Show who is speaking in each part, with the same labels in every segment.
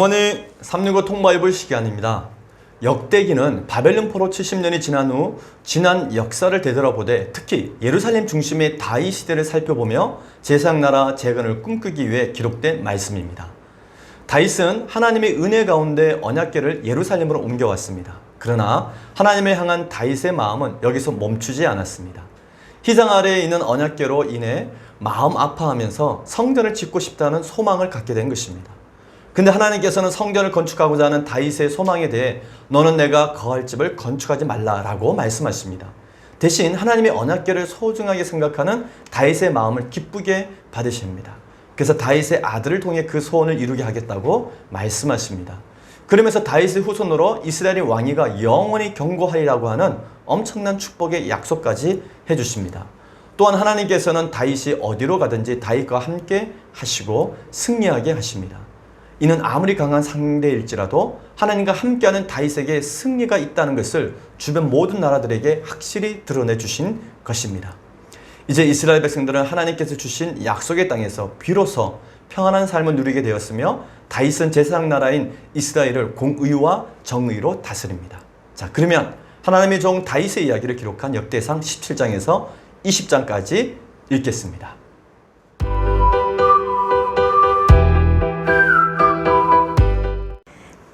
Speaker 1: 굿모닝 365 통바이블 시간입니다. 역대기는 바벨론 포로 70년이 지난 후 지난 역사를 되돌아보되 특히 예루살렘 중심의 다이 시대를 살펴보며 제사장 나라 재건을 꿈꾸기 위해 기록된 말씀입니다. 다윗은 하나님의 은혜 가운데 언약궤를 예루살렘으로 옮겨왔습니다. 그러나 하나님을 향한 다윗의 마음은 여기서 멈추지 않았습니다. 희장 아래에 있는 언약궤로 인해 마음 아파하면서 성전을 짓고 싶다는 소망을 갖게 된 것입니다. 근데 하나님께서는 성전을 건축하고자 하는 다윗의 소망에 대해 너는 내가 거할 집을 건축하지 말라라고 말씀하십니다. 대신 하나님의 언약궤를 소중하게 생각하는 다윗의 마음을 기쁘게 받으십니다. 그래서 다윗의 아들을 통해 그 소원을 이루게 하겠다고 말씀하십니다. 그러면서 다윗의 후손으로 이스라엘의 왕위가 영원히 경고하리라고 하는 엄청난 축복의 약속까지 해주십니다. 또한 하나님께서는 다윗이 어디로 가든지 다윗과 함께 하시고 승리하게 하십니다. 이는 아무리 강한 상대일지라도 하나님과 함께하는 다윗에게 승리가 있다는 것을 주변 모든 나라들에게 확실히 드러내 주신 것입니다. 이제 이스라엘 백성들은 하나님께서 주신 약속의 땅에서 비로소 평안한 삶을 누리게 되었으며 다윗은 제사장 나라인 이스라엘을 공의와 정의로 다스립니다. 자, 그러면 하나님의 종 다윗의 이야기를 기록한 역대상 17장에서 20장까지 읽겠습니다.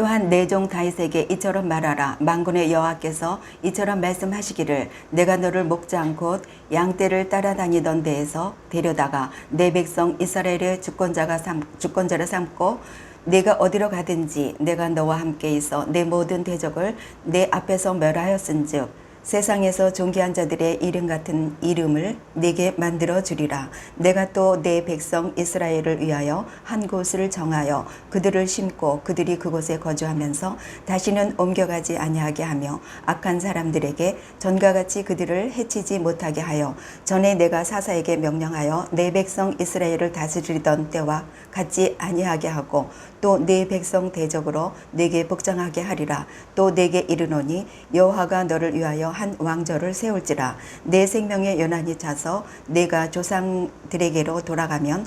Speaker 2: 또한 내종 다윗에게 이처럼 말하라. 만군의 여호와께서 이처럼 말씀하시기를 내가 너를 목장 곧 양떼를 따라다니던 데에서 데려다가 내 백성 이스라엘의 주권자가 삼, 주권자를 삼고 내가 어디로 가든지 내가 너와 함께 있어 내 모든 대적을 내 앞에서 멸하였은즉 세상에서 존귀한 자들의 이름 같은 이름을 내게 만들어 주리라. 내가 또 내 백성 이스라엘을 위하여 한 곳을 정하여 그들을 심고 그들이 그곳에 거주하면서 다시는 옮겨가지 아니하게 하며 악한 사람들에게 전과 같이 그들을 해치지 못하게 하여 전에 내가 사사에게 명령하여 내 백성 이스라엘을 다스리던 때와 같지 아니하게 하고 또 내 백성 대적으로 내게 복장하게 하리라. 또 내게 이르노니 여호와가 너를 위하여 한 왕조를 세울지라. 내 생명의 연한이 차서 내가 조상들에게로 돌아가면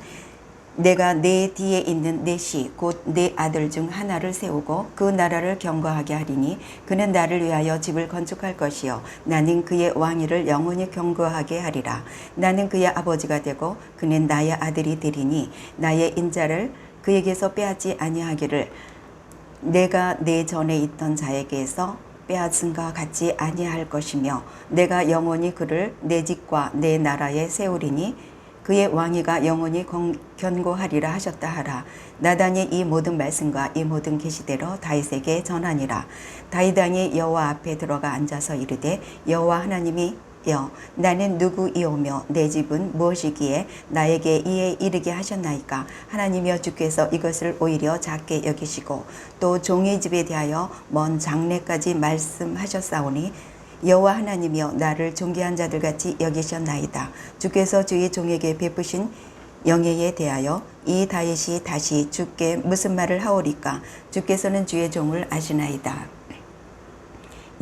Speaker 2: 내가 내 뒤에 있는 내 시 곧 내 아들 중 하나를 세우고 그 나라를 경거하게 하리니 그는 나를 위하여 집을 건축할 것이요. 나는 그의 왕위를 영원히 경거하게 하리라. 나는 그의 아버지가 되고 그는 나의 아들이 되리니 나의 인자를 그에게서 빼앗지 아니하기를 내가 내 전에 있던 자에게서 빼앗은과 같지 아니할 것이며 내가 영원히 그를 내 집과 내 나라에 세우리니 그의 왕위가 영원히 견고하리라 하셨다 하라. 나단이 이 모든 말씀과 이 모든 계시대로 다윗에게 전하니라. 다윗 왕이 여호와 앞에 들어가 앉아서 이르되 여호와 하나님이 여 나는 누구이오며 내 집은 무엇이기에 나에게 이에 이르게 하셨나이까? 하나님이여 주께서 이것을 오히려 작게 여기시고 또 종의 집에 대하여 먼 장래까지 말씀하셨사오니 여호와 하나님이여 나를 존귀한 자들 같이 여기셨나이다. 주께서 주의 종에게 베푸신 영예에 대하여 이 다윗이 다시 주께 무슨 말을 하오리까? 주께서는 주의 종을 아시나이다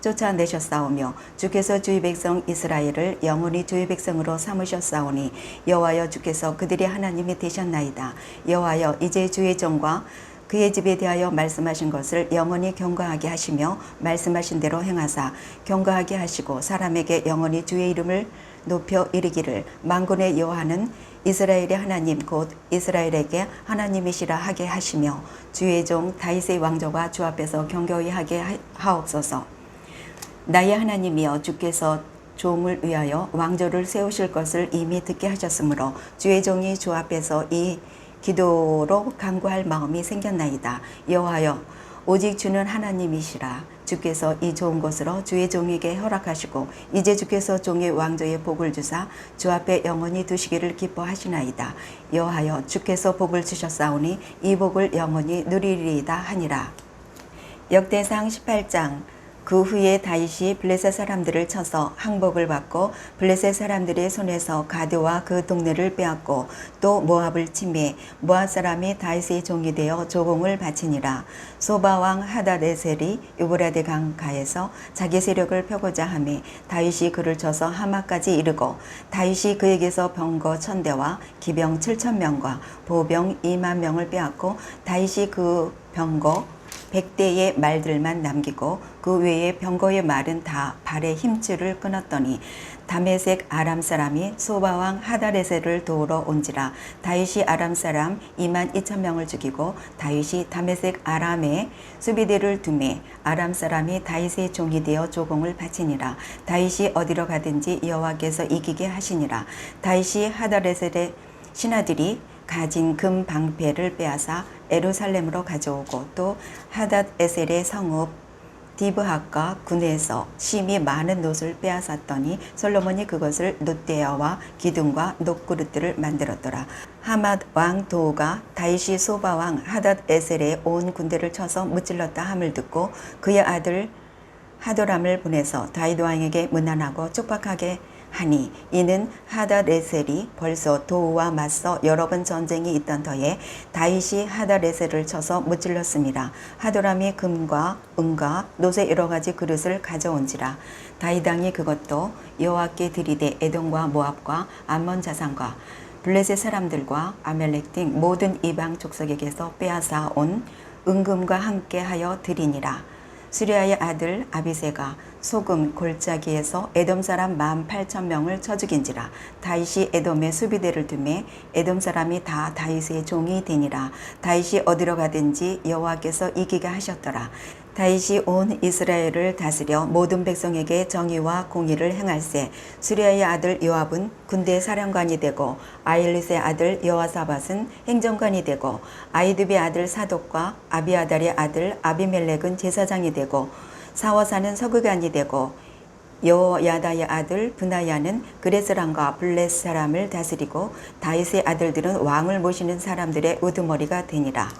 Speaker 2: 쫓아내셨사오며 주께서 주의 백성 이스라엘을 영원히 주의 백성으로 삼으셨사오니 여호와여 주께서 그들의 하나님이 되셨나이다 여호와여 이제 주의 종과 그의 집에 대하여 말씀하신 것을 영원히 경거하게 하시며 말씀하신 대로 행하사 경거하게 하시고 사람에게 영원히 주의 이름을 높여 이르기를 만군의 여호와는 이스라엘의 하나님 곧 이스라엘에게 하나님이시라 하게 하시며 주의 종 다윗의 왕조가 주 앞에서 경거히 하게 하- 하옵소서. 나의 하나님이여 주께서 종을 위하여 왕조를 세우실 것을 이미 듣게 하셨으므로 주의 종이 주 앞에서 이 기도로 간구할 마음이 생겼나이다. 여호와여 오직 주는 하나님이시라 주께서 이 좋은 것으로 주의 종에게 허락하시고 이제 주께서 종의 왕조의 복을 주사 주 앞에 영원히 두시기를 기뻐하시나이다. 여호와여 주께서 복을 주셨사오니 이 복을 영원히 누리리이다 하니라. 역대상 18장 그 후에 다윗이 블레셋 사람들을 쳐서 항복을 받고 블레셋 사람들의 손에서 가드와 그 동네를 빼앗고 또 모압을 침해 모압 사람이 다윗의 종이 되어 조공을 바치니라. 소바 왕 하다레셀이 유브라데 강 가에서 자기 세력을 펴고자 하매 다윗이 그를 쳐서 하마까지 이르고 다윗이 그에게서 병거 천대와 기병 칠천 명과 보병 이만 명을 빼앗고 다윗이 그 병거 백대의 말들만 남기고 그 외에 병거의 말은 다 발의 힘줄을 끊었더니 다메섹 아람 사람이 소바왕 하다레셀을 도우러 온지라 다윗이 아람 사람 2만 2천 명을 죽이고 다윗이 다메섹 아람에 수비대를 두매 아람 사람이 다윗의 종이 되어 조공을 바치니라. 다윗이 어디로 가든지 여호와께서 이기게 하시니라. 다윗이 하다레셀의 신하들이 가진 금 방패를 빼앗아 에루살렘으로 가져오고 또 하닷 에셀의 성읍 디브학과 군에서 심히 많은 놋을 빼앗았더니 솔로몬이 그것을 놋대야와 기둥과 놋그릇들을 만들었더라. 하맛 왕 도우가 다윗이 소바 왕 하닷 에셀의 온 군대를 쳐서 무찔렀다 함을 듣고 그의 아들 하도람을 보내서 다윗 왕에게 문안하고 쪽박하게 하니 이는 하다레셀이 벌써 도우와 맞서 여러 번 전쟁이 있던 터에 다윗이 하다레셀을 쳐서 무찔렀습니다. 하도람이 금과 은과 노새 여러 가지 그릇을 가져온지라 다윗 왕이 그것도 여호와께 드리되 에돔과 모압과 암몬 자산과 블레셋 사람들과 아멜렉 등 모든 이방 족속에게서 빼앗아 온 은금과 함께하여 드리니라. 수리아의 아들 아비세가 소금 골짜기에서 에돔 사람 만 팔천 명을 쳐 죽인지라 다윗이 에돔의 수비대를 두매 에돔 사람이 다 다윗의 종이 되니라. 다윗이 어디로 가든지 여호와께서 이기게 하셨더라 다윗이 온 이스라엘을 다스려 모든 백성에게 정의와 공의를 행할세 수리아의 아들 요압은 군대 사령관이 되고 아일릿의 아들 여호사밧은 행정관이 되고 아이드의 아들 사독과 아비아달의 아들 아비멜렉은 제사장이 되고 사워사는 서구관이 되고 여야다의 아들 분하야는 그레스람과 블레스 사람을 다스리고 다윗의 아들들은 왕을 모시는 사람들의 우두머리가 되니라.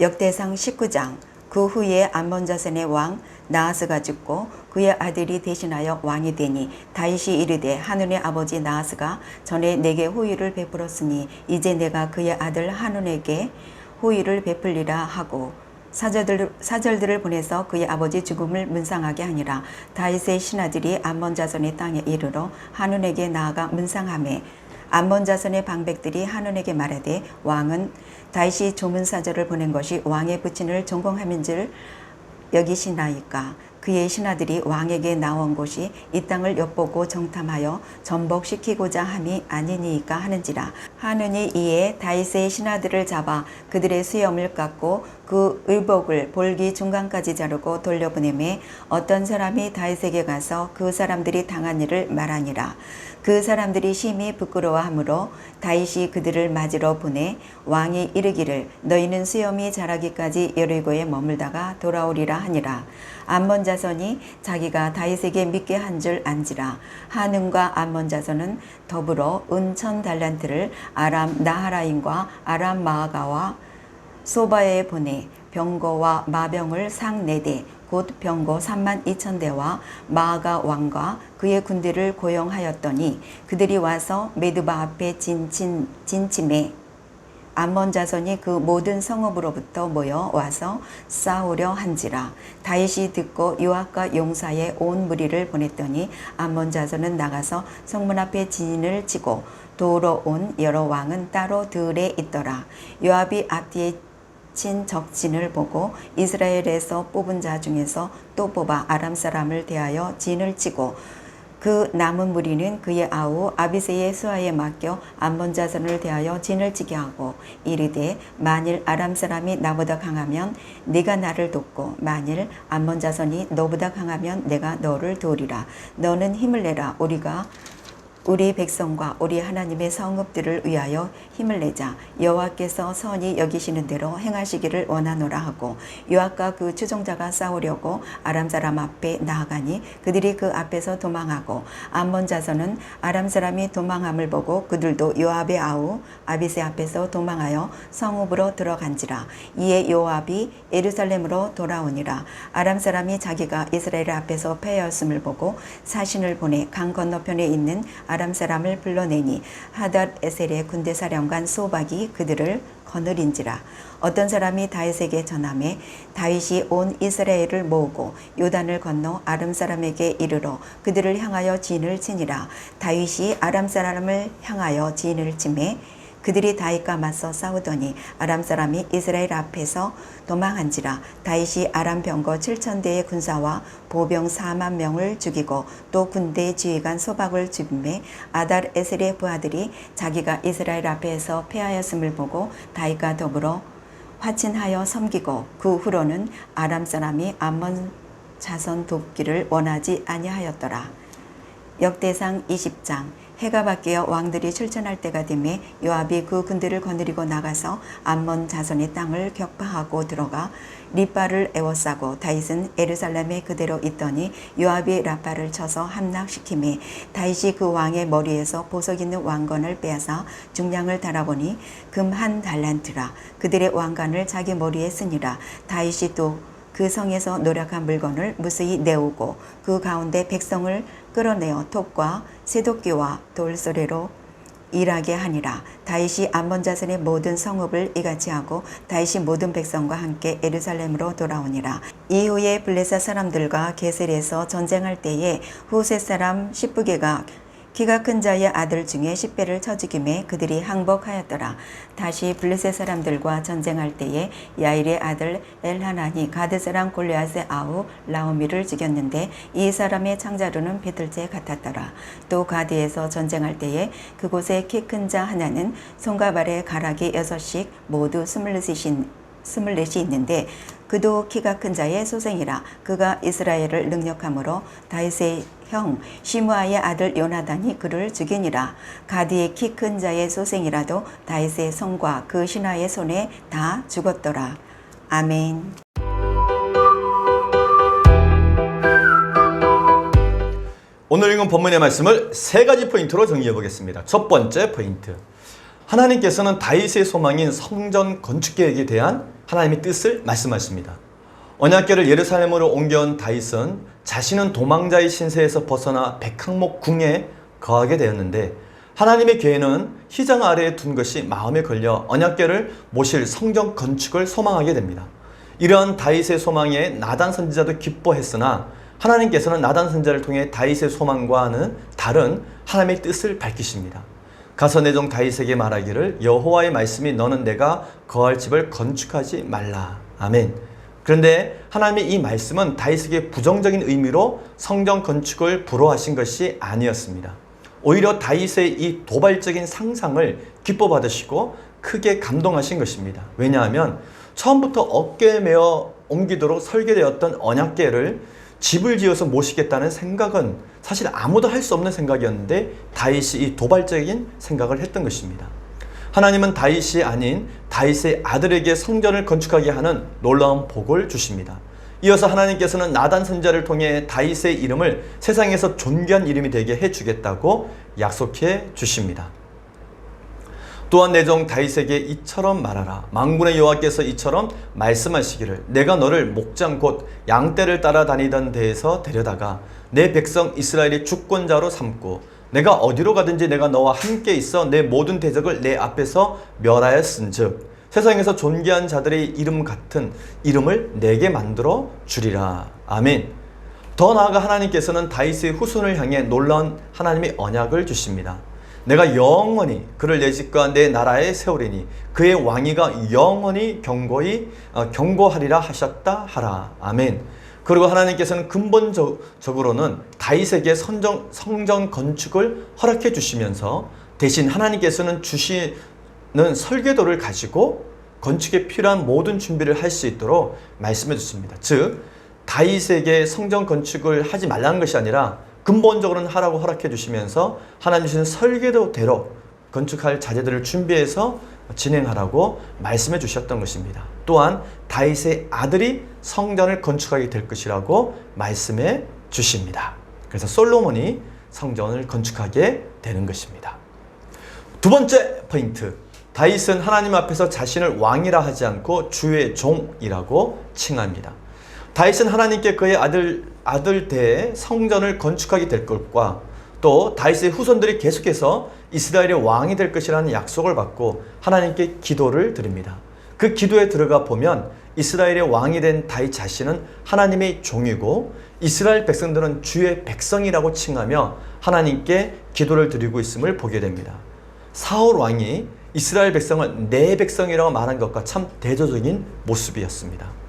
Speaker 2: 역대상 19장 그 후에 암몬 자손의 왕 나하스가 죽고 그의 아들이 대신하여 왕이 되니 다윗이 이르되 하눈의 아버지 나하스가 전에 내게 호의를 베풀었으니 이제 내가 그의 아들 하눈에게 호의를 베풀리라 하고 사절들, 사절들을 보내서 그의 아버지 죽음을 문상하게 하니라. 다윗의 신하들이 암몬 자손의 땅에 이르러 하눈에게 나아가 문상하매 암몬 자손의 방백들이 하눈에게 말하되 왕은 다윗이 조문 사절을 보낸 것이 왕의 부친을 전공함인 줄 여기시나이까 그의 신하들이 왕에게 나온 곳이 이 땅을 엿보고 정탐하여 전복시키고자 함이 아니니이까 하는지라. 하느니 이에 다윗의 신하들을 잡아 그들의 수염을 깎고 그 의복을 볼기 중간까지 자르고 돌려보내매 어떤 사람이 다윗에게 가서 그 사람들이 당한 일을 말하니라. 그 사람들이 심히 부끄러워하므로 다윗이 그들을 맞으러 보내 왕이 이르기를 너희는 수염이 자라기까지 여리고에 머물다가 돌아오리라 하니라 암몬 자손이 자기가 다윗에게 믿게 한 줄 안지라. 하는과 암몬 자손은 더불어 은천 달란트를 아람 나하라인과 아람 마아가와 소바에 보내 병거와 마병을 상 4대 곧 병거 3만 2천 대와 마아가 왕과 그의 군대를 고용하였더니 그들이 와서 메드바 앞에 진친 진침에 암몬 자손이 그 모든 성읍으로부터 모여 와서 싸우려 한지라. 다윗이 듣고 요압과 용사의 온 무리를 보냈더니 암몬 자손은 나가서 성문 앞에 진을 치고 도로 온 여러 왕은 따로 들에 있더라. 요압이 앞뒤에 친 적진을 보고 이스라엘에서 뽑은 자 중에서 또 뽑아 아람 사람을 대하여 진을 치고 그 남은 무리는 그의 아우 아비세의 수하에 맡겨 암몬 자손을 대하여 진을 치게 하고 이르되 만일 아람 사람이 나보다 강하면 네가 나를 돕고 만일 암몬 자손이 너보다 강하면 내가 너를 도우리라. 너는 힘을 내라. 우리가 우리 백성과 우리 하나님의 성읍들을 위하여 힘을 내자 여호와께서 선히 여기시는 대로 행하시기를 원하노라 하고 요압과 그 추종자가 싸우려고 아람 사람 앞에 나아가니 그들이 그 앞에서 도망하고 암몬 자손은 아람 사람이 도망함을 보고 그들도 요압의 아우 아비세 앞에서 도망하여 성읍으로 들어간지라. 이에 요압이 예루살렘으로 돌아오니라. 아람 사람이 자기가 이스라엘 앞에서 패하였음을 보고 사신을 보내 강 건너편에 있는 아람 사람을 불러내니 하닷 에셀의 군대 사령관 소박이 그들을 거느린지라. 어떤 사람이 다윗에게 전함에 다윗이 온 이스라엘을 모으고 요단을 건너 아람 사람에게 이르러 그들을 향하여 진을 치니라. 다윗이 아람 사람을 향하여 진을 치매 그들이 다윗과 맞서 싸우더니 아람 사람이 이스라엘 앞에서 도망한지라 다윗이 아람 병거 7천 대의 군사와 보병 4만 명을 죽이고 또 군대 지휘관 소박을 죽임에 아달 에셀의 부하들이 자기가 이스라엘 앞에서 패하였음을 보고 다윗과 더불어 화친하여 섬기고 그 후로는 아람 사람이 암몬 자손 돕기를 원하지 아니하였더라. 역대상 20장 해가 바뀌어 왕들이 출전할 때가 되매 요압이 그 군대를 거느리고 나가서 암몬 자손의 땅을 격파하고 들어가 리빠를 에워싸고 다윗은 에르살렘에 그대로 있더니 요압이 라빠를 쳐서 함락시키매 다윗이 그 왕의 머리에서 보석 있는 왕관을 빼앗아 중량을 달아보니 금 한 달란트라 그들의 왕관을 자기 머리에 쓰니라 다윗이 또그 성에서 노력한 물건을 무수히 내오고 그 가운데 백성을 끌어내어 톱과 새도끼와 돌소리로 일하게 하니라. 다윗이 암몬 자손의 모든 성읍을 이같이 하고 다윗이 모든 백성과 함께 에루살렘으로 돌아오니라. 이후에 블레셋 사람들과 게셀에서 전쟁할 때에 후세 사람 시브게가 키가 큰 자의 아들 중에 10배를 쳐 죽임에 그들이 항복하였더라. 다시 블레셋 사람들과 전쟁할 때에 야일의 아들 엘하나니 가드 사람 골리앗의 아우 라오미를 죽였는데 이 사람의 창자루는 비틀째 같았더라. 또 가드에서 전쟁할 때에 그곳에 키 큰 자 하나는 손과 발에 가락이 여섯씩 모두 스물넷이 있는데 그도 키가 큰 자의 소생이라 그가 이스라엘을 능력함으로 다윗의 형 시므아의 아들 요나단이 그를 죽이니라 가디의 키 큰 자의 소생이라도 다윗의 손과 그 신하의 손에 다 죽었더라 아멘.
Speaker 1: 오늘 읽은 본문의 말씀을 세 가지 포인트로 정리해 보겠습니다. 첫 번째 포인트. 하나님께서는 다윗의 소망인 성전 건축 계획에 대한 하나님의 뜻을 말씀하십니다. 언약궤를 예루살렘으로 옮겨온 다윗은 자신은 도망자의 신세에서 벗어나 백항목 궁에 거하게 되었는데 하나님의 계획은 희장 아래에 둔 것이 마음에 걸려 언약궤를 모실 성전 건축을 소망하게 됩니다. 이러한 다윗의 소망에 나단 선지자도 기뻐했으나 하나님께서는 나단 선지자를 통해 다윗의 소망과는 다른 하나님의 뜻을 밝히십니다. 가서 내종 다윗에게 말하기를 여호와의 말씀이 너는 내가 거할 집을 건축하지 말라. 아멘. 그런데 하나님의 이 말씀은 다윗에게 부정적인 의미로 성전 건축을 불허하신 것이 아니었습니다. 오히려 다윗의 이 도발적인 상상을 기뻐 받으시고 크게 감동하신 것입니다. 왜냐하면 처음부터 어깨에 메어 옮기도록 설계되었던 언약궤를 집을 지어서 모시겠다는 생각은 사실 아무도 할 수 없는 생각이었는데 다윗이 이 도발적인 생각을 했던 것입니다. 하나님은 다윗이 아닌 다윗의 아들에게 성전을 건축하게 하는 놀라운 복을 주십니다. 이어서 하나님께서는 나단 선자를 통해 다윗의 이름을 세상에서 존귀한 이름이 되게 해 주겠다고 약속해 주십니다. 또한 내종 다윗에게 이처럼 말하라. 망군의 여호와께서 이처럼 말씀하시기를 내가 너를 목장 곧 양떼를 따라 다니던 데에서 데려다가 내 백성 이스라엘의 주권자로 삼고 내가 어디로 가든지 내가 너와 함께 있어 내 모든 대적을 내 앞에서 멸하였은즉 세상에서 존귀한 자들의 이름 같은 이름을 내게 만들어 주리라. 아멘. 더 나아가 하나님께서는 다윗의 후손을 향해 놀라운 하나님의 언약을 주십니다. 내가 영원히 그를 내 집과 내 나라에 세우리니 그의 왕위가 영원히 경고히 어, 경고하리라 하셨다 하라. 아멘. 그리고 하나님께서는 근본적으로는 다윗에게 선정, 성전 건축을 허락해 주시면서 대신 하나님께서는 주시는 설계도를 가지고 건축에 필요한 모든 준비를 할 수 있도록 말씀해 주십니다. 즉 다윗에게 성전 건축을 하지 말라는 것이 아니라 근본적으로는 하라고 허락해 주시면서 하나님 주시는 설계도대로 건축할 자재들을 준비해서 진행하라고 말씀해 주셨던 것입니다. 또한 다윗의 아들이 성전을 건축하게 될 것이라고 말씀해 주십니다. 그래서 솔로몬이 성전을 건축하게 되는 것입니다. 두 번째 포인트. 다윗은 하나님 앞에서 자신을 왕이라 하지 않고 주의 종이라고 칭합니다. 다윗은 하나님께 그의 아들 아들 때 성전을 건축하게 될 것과 또 다윗의 후손들이 계속해서 이스라엘의 왕이 될 것이라는 약속을 받고 하나님께 기도를 드립니다. 그 기도에 들어가 보면 이스라엘의 왕이 된 다윗 자신은 하나님의 종이고 이스라엘 백성들은 주의 백성이라고 칭하며 하나님께 기도를 드리고 있음을 보게 됩니다. 사울 왕이 이스라엘 백성을 내 백성이라고 말한 것과 참 대조적인 모습이었습니다.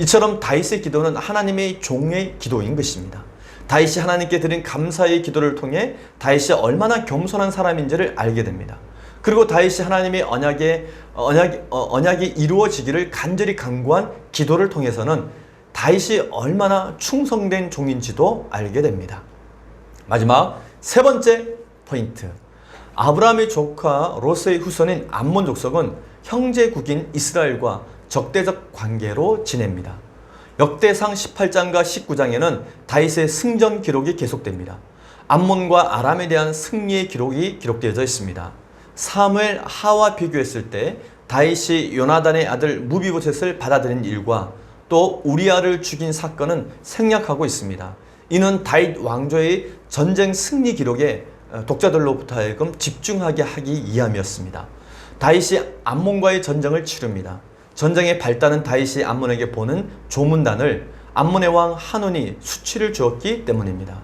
Speaker 1: 이처럼 다윗의 기도는 하나님의 종의 기도인 것입니다. 다윗이 하나님께 드린 감사의 기도를 통해 다윗이 얼마나 겸손한 사람인지를 알게 됩니다. 그리고 다윗이 하나님의 언약에 언약 어, 언약이 이루어지기를 간절히 간구한 기도를 통해서는 다윗이 얼마나 충성된 종인지도 알게 됩니다. 마지막 세 번째 포인트. 아브라함의 조카 로스의 후손인 암몬 족속은 형제국인 이스라엘과 적대적 관계로 지냅니다. 역대상 18장과 19장에는 다윗의 승전 기록이 계속됩니다. 암몬과 아람에 대한 승리의 기록이 기록되어져 있습니다. 사무엘 하와 비교했을 때 다윗이 요나단의 아들 무비보셋을 받아들인 일과 또 우리아를 죽인 사건은 생략하고 있습니다. 이는 다윗 왕조의 전쟁 승리 기록에 독자들로부터 하여금 집중하게 하기 위함이었습니다. 다윗이 암몬과의 전쟁을 치릅니다. 전쟁의 발단은 다윗이 암몬에게 보는 조문단을 암몬의 왕 한운이 수치를 주었기 때문입니다.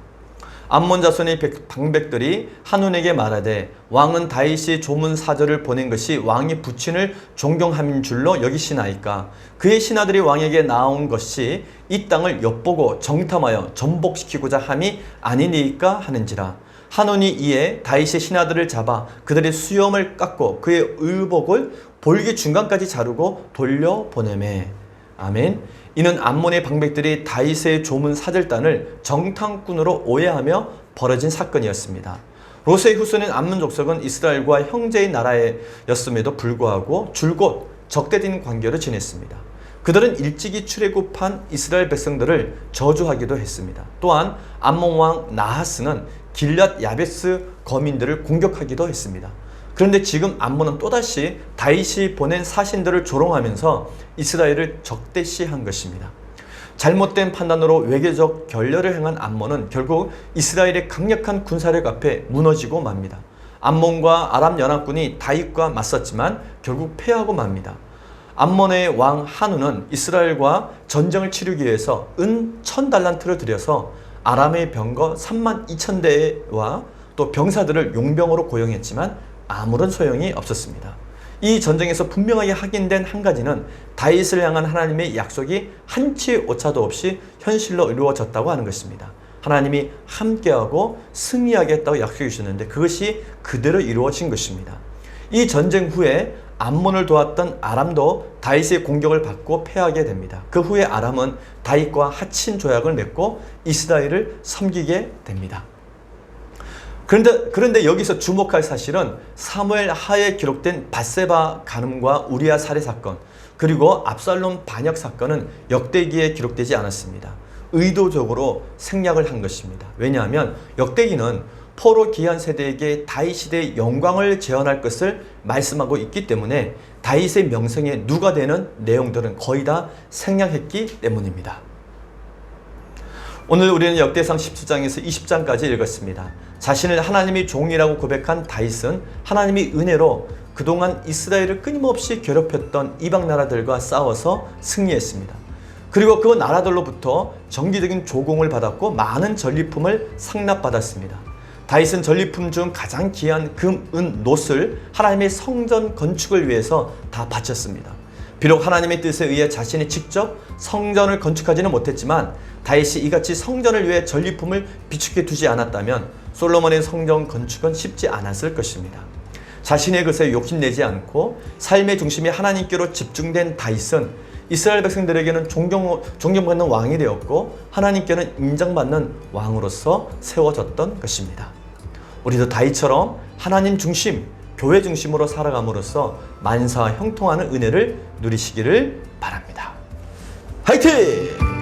Speaker 1: 암몬 자손의 방백들이 한운에게 말하되 왕은 다윗이 조문 사절을 보낸 것이 왕이 부친을 존경함인 줄로 여기시나이까 그의 신하들이 왕에게 나온 것이 이 땅을 엿보고 정탐하여 전복시키고자 함이 아니니까 하는지라 한운이 이에 다윗의 신하들을 잡아 그들의 수염을 깎고 그의 의복을 볼기 중간까지 자르고 돌려 보내매 아멘. 이는 암몬의 방백들이 다윗의 조문 사절단을 정탐꾼으로 오해하며 벌어진 사건이었습니다. 로스의 후손인 암몬 족속은 이스라엘과 형제의 나라였음에도 불구하고 줄곧 적대된 관계를 지냈습니다. 그들은 일찍이 출애굽한 이스라엘 백성들을 저주하기도 했습니다. 또한 암몬 왕 나하스는 길랏 야베스 거민들을 공격하기도 했습니다. 그런데 지금 암몬은 또다시 다윗이 보낸 사신들을 조롱하면서 이스라엘을 적대시한 것입니다. 잘못된 판단으로 외교적 결렬을 행한 암몬은 결국 이스라엘의 강력한 군사력 앞에 무너지고 맙니다. 암몬과 아람 연합군이 다윗과 맞섰지만 결국 패하고 맙니다. 암몬의 왕 한우는 이스라엘과 전쟁을 치르기 위해서 은 천 달란트를 들여서 아람의 병거 3만 2천 대와 또 병사들을 용병으로 고용했지만 아무런 소용이 없었습니다. 이 전쟁에서 분명하게 확인된 한 가지는 다윗을 향한 하나님의 약속이 한치의 오차도 없이 현실로 이루어졌다고 하는 것입니다. 하나님이 함께하고 승리하겠다고 약속해 주셨는데 그것이 그대로 이루어진 것입니다. 이 전쟁 후에 암몬을 도왔던 아람도 다윗의 공격을 받고 패하게 됩니다. 그 후에 아람은 다윗과 하친 조약을 맺고 이스라엘을 섬기게 됩니다. 그런데 그런데 여기서 주목할 사실은 사무엘 하에 기록된 바세바 간음과 우리아 살해 사건 그리고 압살롬 반역 사건은 역대기에 기록되지 않았습니다. 의도적으로 생략을 한 것입니다. 왜냐하면 역대기는 포로 기한 세대에게 다윗 시대의 영광을 재현할 것을 말씀하고 있기 때문에 다윗의 명성에 누가 되는 내용들은 거의 다 생략했기 때문입니다. 오늘 우리는 역대상 17장에서 20장까지 읽었습니다. 자신을 하나님의 종이라고 고백한 다윗은 하나님의 은혜로 그동안 이스라엘을 끊임없이 괴롭혔던 이방 나라들과 싸워서 승리했습니다. 그리고 그 나라들로부터 정기적인 조공을 받았고 많은 전리품을 상납받았습니다. 다윗은 전리품 중 가장 귀한 금, 은, 놋을 하나님의 성전 건축을 위해서 다 바쳤습니다. 비록 하나님의 뜻에 의해 자신이 직접 성전을 건축하지는 못했지만 다윗이 이같이 성전을 위해 전리품을 비축해 두지 않았다면 솔로몬의 성전 건축은 쉽지 않았을 것입니다. 자신의 것에 욕심내지 않고 삶의 중심이 하나님께로 집중된 다윗은 이스라엘 백성들에게는 존경, 존경받는 왕이 되었고 하나님께는 인정받는 왕으로서 세워졌던 것입니다. 우리도 다윗처럼 하나님 중심, 교회 중심으로 살아감으로써 만사와 형통하는 은혜를 누리시기를 바랍니다. 화이팅!